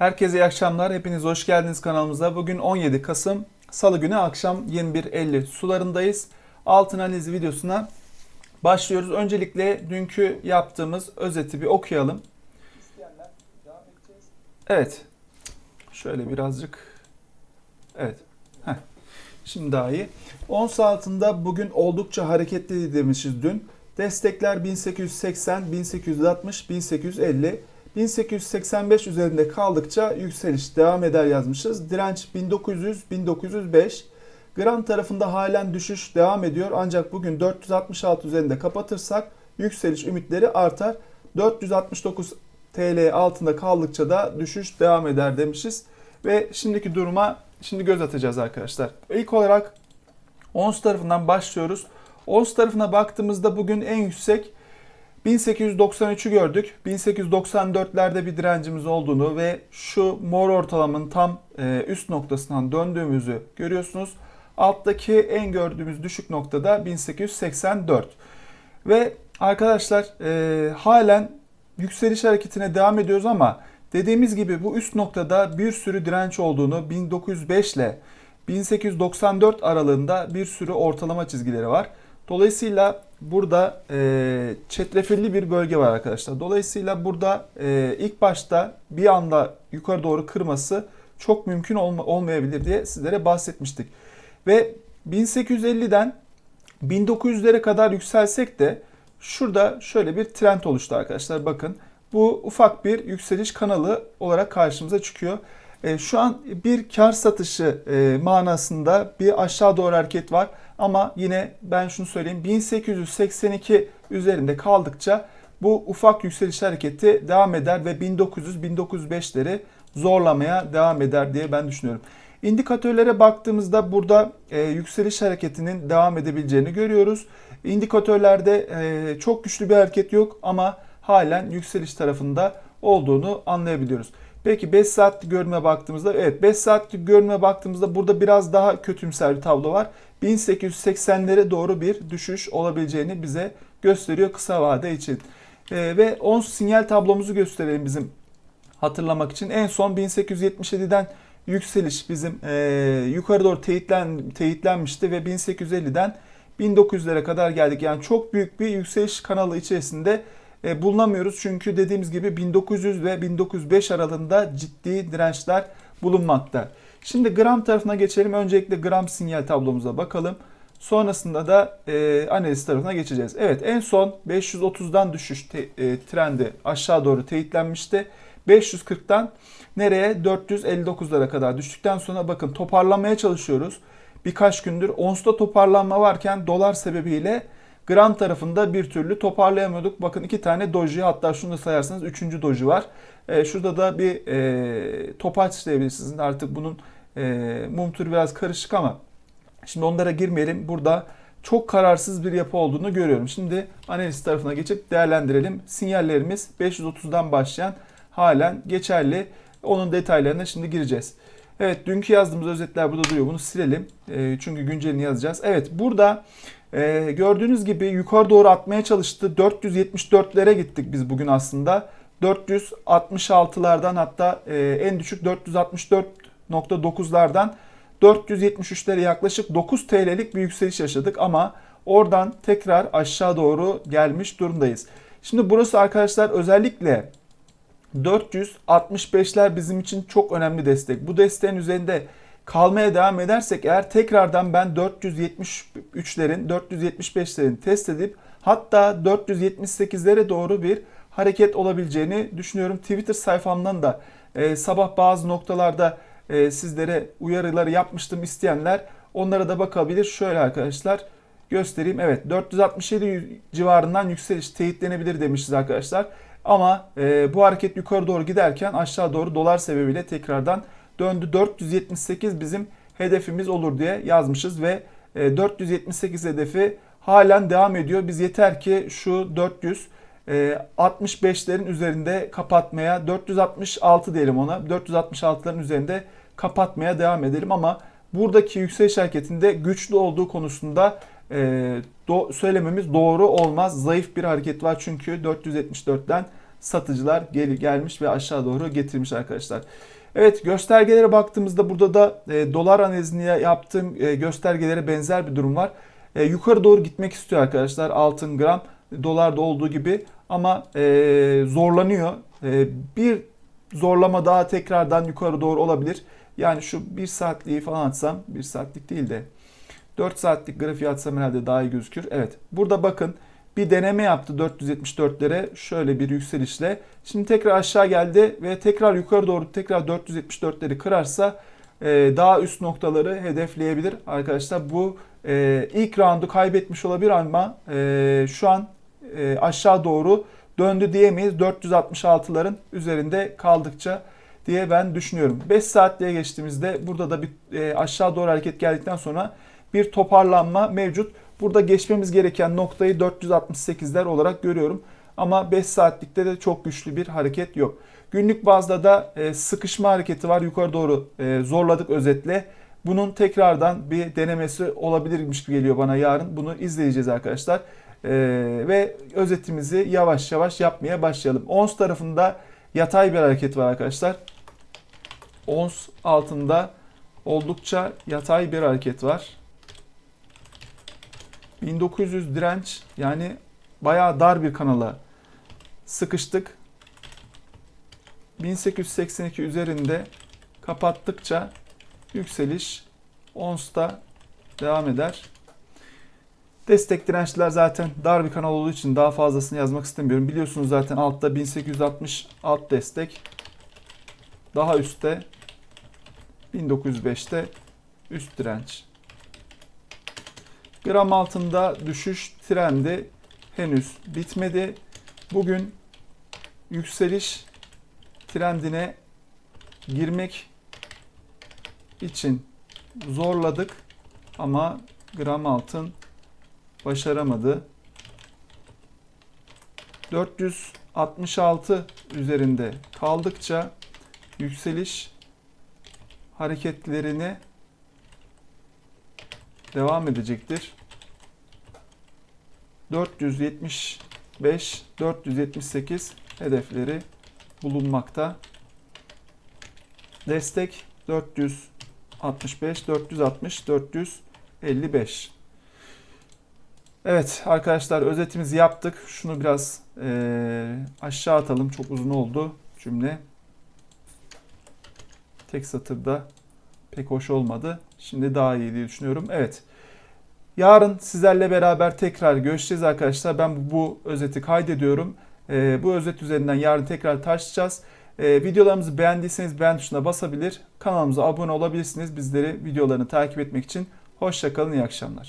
Herkese iyi akşamlar. Hepiniz hoş geldiniz kanalımıza. Bugün 17 Kasım Salı günü akşam 21.50 sularındayız. Altın analizi videosuna başlıyoruz. Öncelikle dünkü yaptığımız özeti bir okuyalım. Evet. Şöyle birazcık. Evet. Heh. Şimdi daha iyi. Ons altında bugün oldukça hareketli demişiz dün. Destekler 1880, 1860, 1850. 1885 üzerinde kaldıkça yükseliş devam eder yazmışız. Direnç 1900, 1905. Gram tarafında halen düşüş devam ediyor. Ancak bugün 466 üzerinde kapatırsak yükseliş ümitleri artar. 469 TL altında kaldıkça da düşüş devam eder demişiz. Ve şimdiki duruma şimdi göz atacağız arkadaşlar. İlk olarak ons tarafından başlıyoruz. Ons tarafına baktığımızda bugün en yüksek 1893'ü gördük. 1894'lerde bir direncimiz olduğunu ve şu mor ortalamanın tam e, üst noktasından döndüğümüzü görüyorsunuz. Alttaki en gördüğümüz düşük noktada 1884. Ve arkadaşlar e, halen yükseliş hareketine devam ediyoruz ama dediğimiz gibi bu üst noktada bir sürü direnç olduğunu 1905 ile 1894 aralığında bir sürü ortalama çizgileri var. Dolayısıyla burada e, çetrefilli bir bölge var arkadaşlar. Dolayısıyla burada e, ilk başta bir anda yukarı doğru kırması çok mümkün olma, olmayabilir diye sizlere bahsetmiştik. Ve 1850'den 1900'lere kadar yükselsek de şurada şöyle bir trend oluştu arkadaşlar. Bakın bu ufak bir yükseliş kanalı olarak karşımıza çıkıyor. E, şu an bir kar satışı e, manasında bir aşağı doğru hareket var. Ama yine ben şunu söyleyeyim 1882 üzerinde kaldıkça bu ufak yükseliş hareketi devam eder ve 1900-1905'leri zorlamaya devam eder diye ben düşünüyorum. İndikatörlere baktığımızda burada e, yükseliş hareketinin devam edebileceğini görüyoruz. İndikatörlerde e, çok güçlü bir hareket yok ama halen yükseliş tarafında olduğunu anlayabiliyoruz. Peki 5 saatlik görünüme baktığımızda evet 5 saatlik görünüme baktığımızda burada biraz daha kötümser bir tablo var. 1880'lere doğru bir düşüş olabileceğini bize gösteriyor kısa vade için. Ee, ve ons sinyal tablomuzu gösterelim bizim hatırlamak için. En son 1877'den yükseliş bizim e, yukarı doğru teyitlen, teyitlenmişti ve 1850'den 1900'lere kadar geldik. Yani çok büyük bir yükseliş kanalı içerisinde e, bulunamıyoruz. Çünkü dediğimiz gibi 1900 ve 1905 aralığında ciddi dirençler bulunmakta. Şimdi gram tarafına geçelim. Öncelikle gram sinyal tablomuza bakalım. Sonrasında da e, analiz tarafına geçeceğiz. Evet en son 530'dan düşüş te, e, trendi aşağı doğru teyitlenmişti. 540'tan nereye? 459'lara kadar düştükten sonra bakın toparlamaya çalışıyoruz. Birkaç gündür onsta toparlanma varken dolar sebebiyle gram tarafında bir türlü toparlayamıyorduk. Bakın iki tane doji hatta şunu da sayarsanız üçüncü doji var. E, şurada da bir e, topaç diyebilirsiniz. Artık bunun e, mum türü biraz karışık ama şimdi onlara girmeyelim. Burada çok kararsız bir yapı olduğunu görüyorum. Şimdi analiz tarafına geçip değerlendirelim. Sinyallerimiz 530'dan başlayan halen geçerli. Onun detaylarına şimdi gireceğiz. Evet dünkü yazdığımız özetler burada duruyor. Bunu silelim. E, çünkü güncelini yazacağız. Evet burada e, gördüğünüz gibi yukarı doğru atmaya çalıştı. 474'lere gittik biz bugün aslında. 466'lardan hatta e, en düşük 464.9'lardan 473'lere yaklaşık 9 TL'lik bir yükseliş yaşadık ama oradan tekrar aşağı doğru gelmiş durumdayız. Şimdi burası arkadaşlar özellikle 465'ler bizim için çok önemli destek. Bu desteğin üzerinde kalmaya devam edersek eğer tekrardan ben 473'lerin 475'lerin test edip hatta 478'lere doğru bir hareket olabileceğini düşünüyorum. Twitter sayfamdan da e, sabah bazı noktalarda e, sizlere uyarıları yapmıştım isteyenler onlara da bakabilir. Şöyle arkadaşlar göstereyim. Evet 467 civarından yükseliş teyitlenebilir demişiz arkadaşlar. Ama e, bu hareket yukarı doğru giderken aşağı doğru dolar sebebiyle tekrardan döndü. 478 bizim hedefimiz olur diye yazmışız ve e, 478 hedefi halen devam ediyor. Biz yeter ki şu 400 e, 65'lerin üzerinde kapatmaya 466 diyelim ona 466'ların üzerinde kapatmaya devam edelim ama buradaki yükseliş hareketinde güçlü olduğu konusunda e, do, söylememiz doğru olmaz. Zayıf bir hareket var çünkü 474'ten satıcılar gel gelmiş ve aşağı doğru getirmiş arkadaşlar. Evet göstergelere baktığımızda burada da e, dolar analizini yaptığım e, göstergelere benzer bir durum var. E, yukarı doğru gitmek istiyor arkadaşlar altın gram dolarda olduğu gibi ama e, zorlanıyor. E, bir zorlama daha tekrardan yukarı doğru olabilir. Yani şu 1 saatliği falan atsam 1 saatlik değil de 4 saatlik grafiği atsam herhalde daha iyi gözükür. Evet burada bakın bir deneme yaptı 474'lere şöyle bir yükselişle. Şimdi tekrar aşağı geldi ve tekrar yukarı doğru tekrar 474'leri kırarsa e, daha üst noktaları hedefleyebilir arkadaşlar. Bu e, ilk roundu kaybetmiş olabilir ama e, şu an e, aşağı doğru döndü diyemeyiz. 466'ların üzerinde kaldıkça diye ben düşünüyorum. 5 saatliğe geçtiğimizde burada da bir e, aşağı doğru hareket geldikten sonra bir toparlanma mevcut. Burada geçmemiz gereken noktayı 468'ler olarak görüyorum. Ama 5 saatlikte de çok güçlü bir hareket yok. Günlük bazda da e, sıkışma hareketi var. Yukarı doğru e, zorladık özetle. Bunun tekrardan bir denemesi olabilirmiş gibi geliyor bana yarın. Bunu izleyeceğiz arkadaşlar. E, ve özetimizi yavaş yavaş yapmaya başlayalım. ONS tarafında yatay bir hareket var arkadaşlar. ONS altında oldukça yatay bir hareket var. 1900 direnç yani bayağı dar bir kanala sıkıştık. 1882 üzerinde kapattıkça yükseliş ONS'ta devam eder. Destek dirençler zaten dar bir kanal olduğu için daha fazlasını yazmak istemiyorum. Biliyorsunuz zaten altta 1860 alt destek. Daha üstte 1905'te üst direnç. Gram altında düşüş trendi henüz bitmedi. Bugün yükseliş trendine girmek için zorladık ama gram altın başaramadı. 466 üzerinde kaldıkça yükseliş hareketlerini devam edecektir. 475 478 hedefleri bulunmakta. Destek 465 460 455. Evet arkadaşlar özetimizi yaptık. Şunu biraz e, aşağı atalım. Çok uzun oldu cümle. Tek satırda pek hoş olmadı. Şimdi daha iyi diye düşünüyorum. Evet. Yarın sizlerle beraber tekrar görüşeceğiz arkadaşlar. Ben bu özeti kaydediyorum. Ee, bu özet üzerinden yarın tekrar tartışacağız. Ee, videolarımızı beğendiyseniz beğen tuşuna basabilir. Kanalımıza abone olabilirsiniz. Bizleri videolarını takip etmek için. Hoşçakalın, iyi akşamlar.